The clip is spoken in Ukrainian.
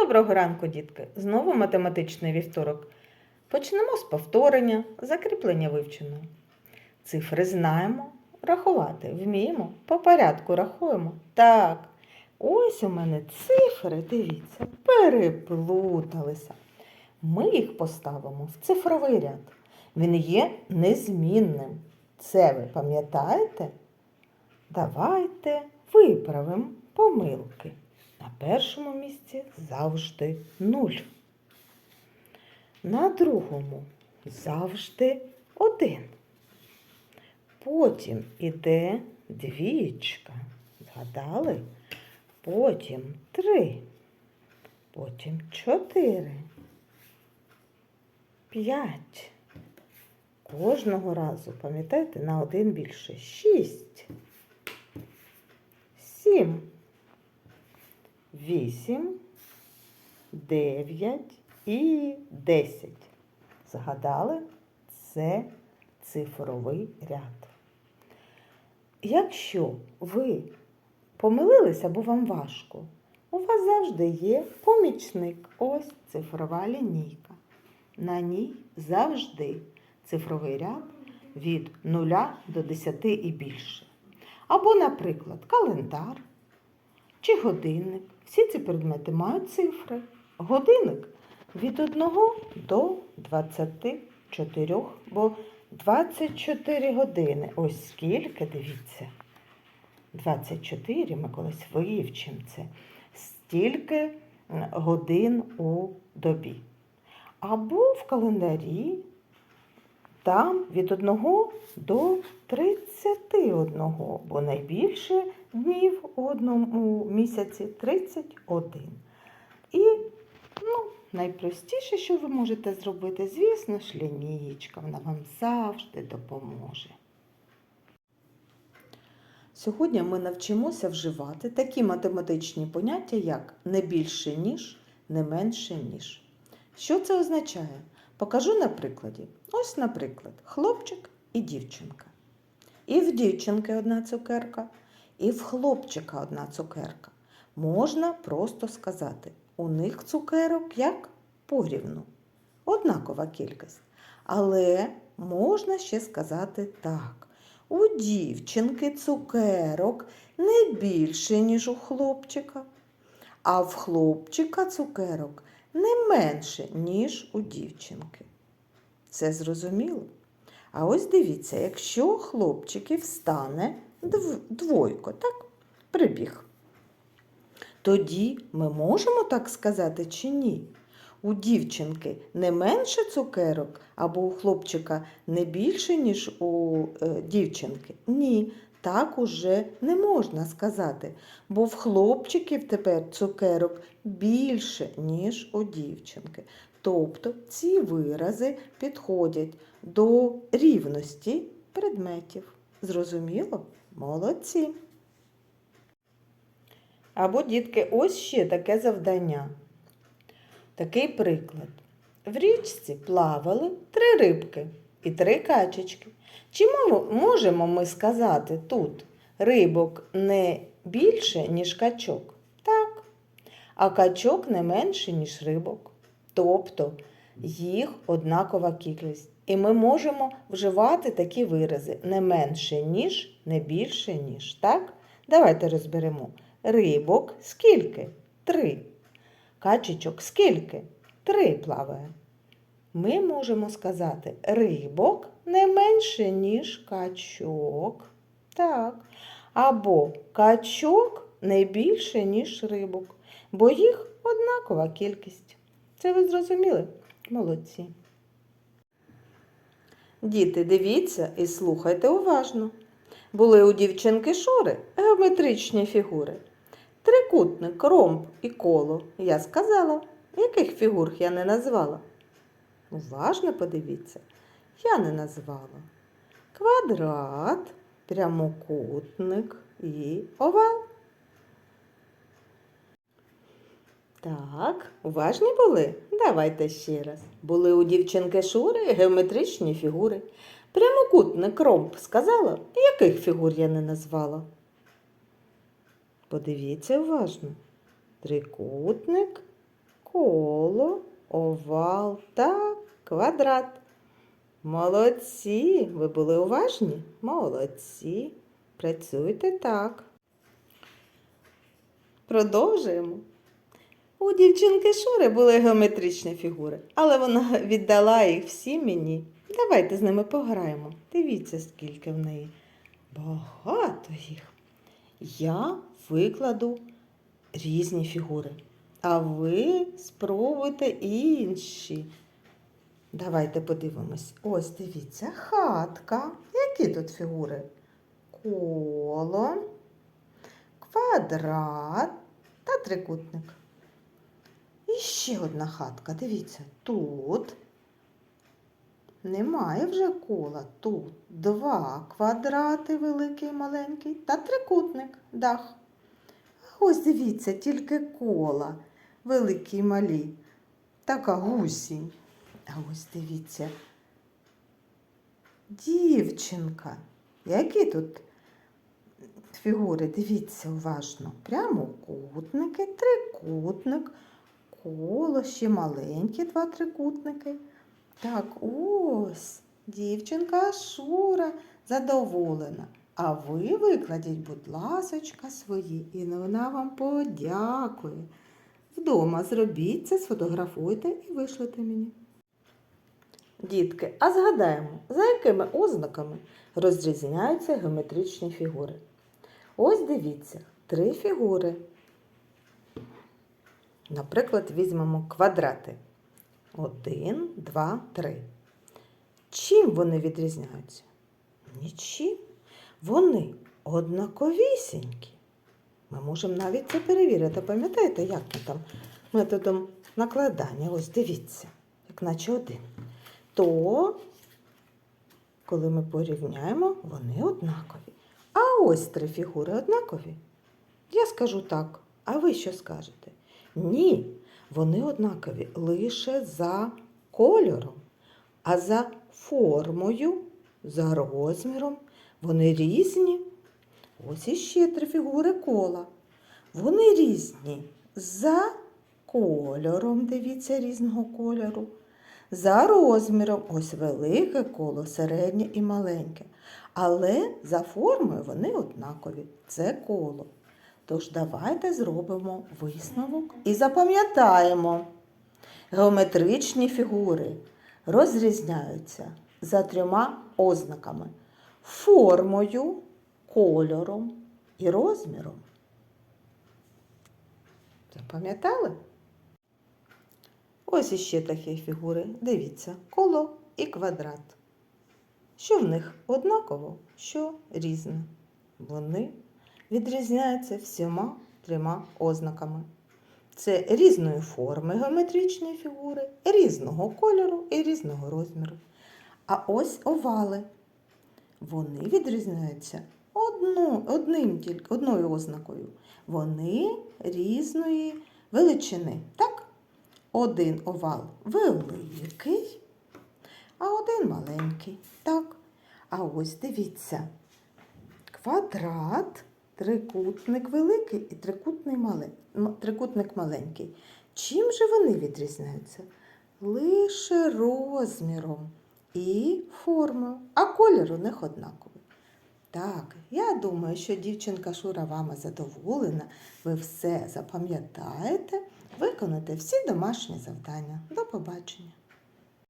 Доброго ранку, дітки! Знову математичний вівторок. Почнемо з повторення, закріплення вивченого. Цифри знаємо, рахувати вміємо, по порядку рахуємо. Так, ось у мене цифри, дивіться, переплуталися. Ми їх поставимо в цифровий ряд. Він є незмінним. Це ви пам'ятаєте? Давайте виправимо помилки. На першому місці завжди нуль. На другому завжди один. Потім іде двічка. Згадали? Потім три. Потім чотири. П'ять. Кожного разу, пам'ятаєте, на один більше. Шість. Сім. Вісім, дев'ять і десять. Згадали? Це цифровий ряд. Якщо ви помилилися або вам важко, у вас завжди є помічник. Ось цифрова лінійка. На ній завжди цифровий ряд від 0 до 10 і більше. Або, наприклад, календар чи годинник. Всі ці предмети мають цифри. Годинник від 1 до 24, бо 24 години. Ось скільки, дивіться. 24, ми колись вивчимо це. Стільки годин у добі. Або в календарі там від 1 до 31, бо найбільше днів у одному місяці 31. І ну, найпростіше, що ви можете зробити, звісно ж, лінієчка. Вона вам завжди допоможе. Сьогодні ми навчимося вживати такі математичні поняття, як не більше ніж, не менше ніж. Що це означає? Покажу на прикладі. Ось, наприклад, хлопчик і дівчинка. І в дівчинки одна цукерка, і в хлопчика одна цукерка. Можна просто сказати, у них цукерок як порівну. Однакова кількість. Але можна ще сказати так. У дівчинки цукерок не більше, ніж у хлопчика, а в хлопчика цукерок не менше, ніж у дівчинки. Це зрозуміло? А ось дивіться, якщо хлопчиків стане дв- двойко, так? Прибіг. Тоді ми можемо так сказати чи ні? У дівчинки не менше цукерок, або у хлопчика не більше, ніж у е, дівчинки? Ні, так уже не можна сказати, бо в хлопчиків тепер цукерок більше, ніж у дівчинки. Тобто ці вирази підходять до рівності предметів. Зрозуміло? Молодці. Або, дітки, ось ще таке завдання. Такий приклад. В річці плавали три рибки і три качечки. Чи можемо ми сказати тут рибок не більше, ніж качок? Так. А качок не менше, ніж рибок. Тобто їх однакова кількість. І ми можемо вживати такі вирази не менше, ніж, не більше, ніж. Так? Давайте розберемо. Рибок скільки? Три. Качечок скільки? Три плаває. Ми можемо сказати рибок не менше, ніж качок. Так. Або качок не більше, ніж рибок, бо їх однакова кількість. Це ви зрозуміли? Молодці. Діти, дивіться і слухайте уважно. Були у дівчинки Шури геометричні фігури. Трикутник, ромб і коло. Я сказала, яких фігур я не назвала. Уважно подивіться, я не назвала. Квадрат, прямокутник і овал. Так, уважні були? Давайте ще раз. Були у дівчинки Шури геометричні фігури. Прямокутник ромб сказала, яких фігур я не назвала. Подивіться уважно. Трикутник, коло, овал та квадрат. Молодці! Ви були уважні? Молодці. Працюйте так. Продовжуємо. У дівчинки Шури були геометричні фігури, але вона віддала їх всі мені. Давайте з ними пограємо. Дивіться, скільки в неї. Багато їх. Я викладу різні фігури, а ви спробуйте інші. Давайте подивимось. Ось дивіться, хатка. Які тут фігури? Коло, квадрат та трикутник. І ще одна хатка. Дивіться, тут немає вже кола. Тут два квадрати, великий і маленький, та трикутник, дах. Ось дивіться, тільки кола, великі і малі. Така гусінь. А ось дивіться. Дівчинка. Які тут фігури? Дивіться уважно. Прямокутники, трикутник, коло, ще маленькі два трикутники. Так, ось, дівчинка Шура задоволена. А ви викладіть, будь ласочка, свої, і вона вам подякує. Вдома зробіть це, сфотографуйте і вишлете мені. Дітки, а згадаємо, за якими ознаками розрізняються геометричні фігури. Ось дивіться, три фігури. Наприклад, візьмемо квадрати. Один, два, три. Чим вони відрізняються? Нічим. Вони однаковісінькі. Ми можемо навіть це перевірити. Пам'ятаєте, як ми там методом накладання? Ось дивіться, як наче один. То, коли ми порівняємо, вони однакові. А ось три фігури однакові. Я скажу так, а ви що скажете? Ні, вони однакові лише за кольором, а за формою, за розміром вони різні. Ось іще три фігури кола. Вони різні за кольором, дивіться, різного кольору. За розміром ось велике коло, середнє і маленьке. Але за формою вони однакові. Це коло. Тож давайте зробимо висновок і запам'ятаємо. Геометричні фігури розрізняються за трьома ознаками: формою, кольором і розміром. Запам'ятали? Ось іще такі фігури. Дивіться, коло і квадрат. Що в них однаково, що різне. Вони відрізняються всіма трьома ознаками. Це різної форми геометричної фігури, різного кольору і різного розміру. А ось овали. Вони відрізняються одну, одним тільки, одною ознакою. Вони різної величини. Так? Один овал великий, а один маленький. Так. А ось дивіться, квадрат, трикутник великий і трикутний мале- трикутник маленький. Чим же вони відрізняються? Лише розміром і формою, а колір у них однаковий. Так, я думаю, що дівчинка Шура вами задоволена. Ви все запам'ятаєте, виконаєте всі домашні завдання. До побачення!